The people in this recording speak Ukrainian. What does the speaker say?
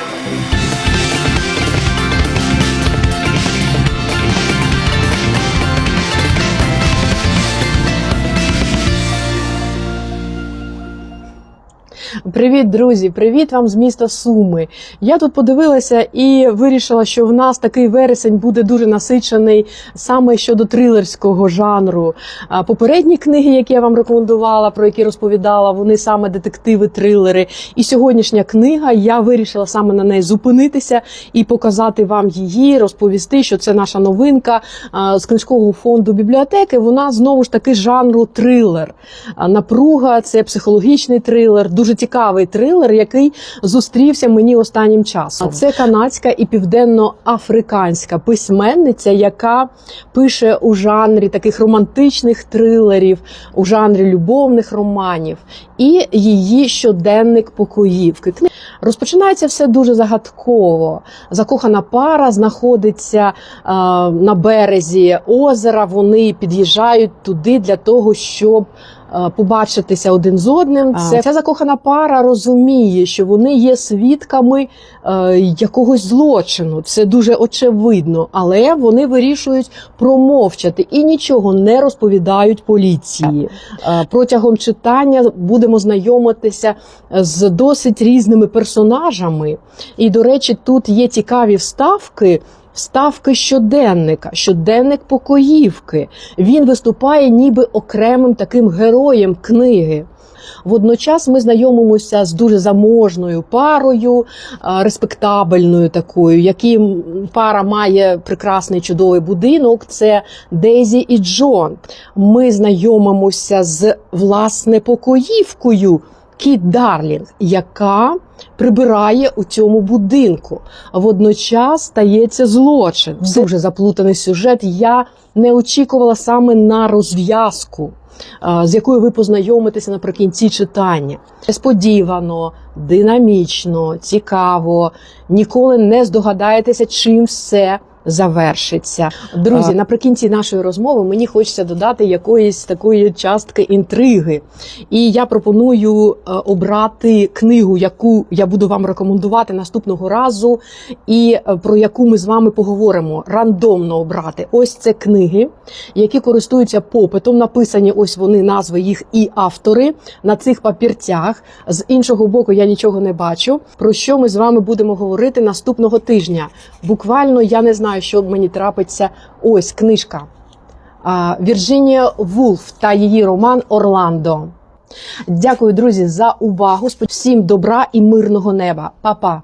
Música Привіт, друзі! Привіт вам з міста Суми. Я тут подивилася і вирішила, що в нас такий вересень буде дуже насичений саме щодо трилерського жанру. Попередні книги, які я вам рекомендувала, про які розповідала, вони саме детективи, трилери. І сьогоднішня книга я вирішила саме на неї зупинитися і показати вам її, розповісти, що це наша новинка з книжкового фонду бібліотеки. Вона знову ж таки жанру трилер. Напруга це психологічний трилер, дуже цікавий трилер, який зустрівся мені останнім часом. Це канадська і південно-африканська письменниця, яка пише у жанрі таких романтичних трилерів, у жанрі любовних романів, і її щоденник покоївки. Розпочинається все дуже загадково. Закохана пара знаходиться е, на березі озера. Вони під'їжджають туди для того, щоб побачитися один з одним. Це ця закохана пара розуміє, що вони є свідками е, якогось злочину. Це дуже очевидно, але вони вирішують промовчати і нічого не розповідають поліції. Е, Протягом читання будемо знайомитися з досить різними персонажами. І, до речі, тут є цікаві вставки. Вставки щоденника, щоденник покоївки. Він виступає ніби окремим таким героєм книги. Водночас ми знайомимося з дуже заможною парою, респектабельною такою, які пара має прекрасний чудовий будинок. Це Дезі і Джон. Ми знайомимося з власне покоївкою. Кіт Дарлінг, яка прибирає у цьому будинку. А водночас стається злочин. Дуже заплутаний сюжет. Я не очікувала саме на розв'язку, з якою ви познайомитеся наприкінці читання. Несподівано, динамічно, цікаво. Ніколи не здогадаєтеся, чим все. Завершиться, друзі. Наприкінці нашої розмови мені хочеться додати якоїсь такої частки інтриги. І я пропоную е, обрати книгу, яку я буду вам рекомендувати наступного разу, і е, про яку ми з вами поговоримо. Рандомно обрати. Ось це книги, які користуються попитом. Написані ось вони назви їх і автори на цих папірцях. З іншого боку, я нічого не бачу. Про що ми з вами будемо говорити наступного тижня? Буквально я не знаю, що мені трапиться. Ось книжка. Вірджинія Вулф та її роман Орландо. Дякую, друзі, за увагу. Всім добра і мирного неба. Па-па!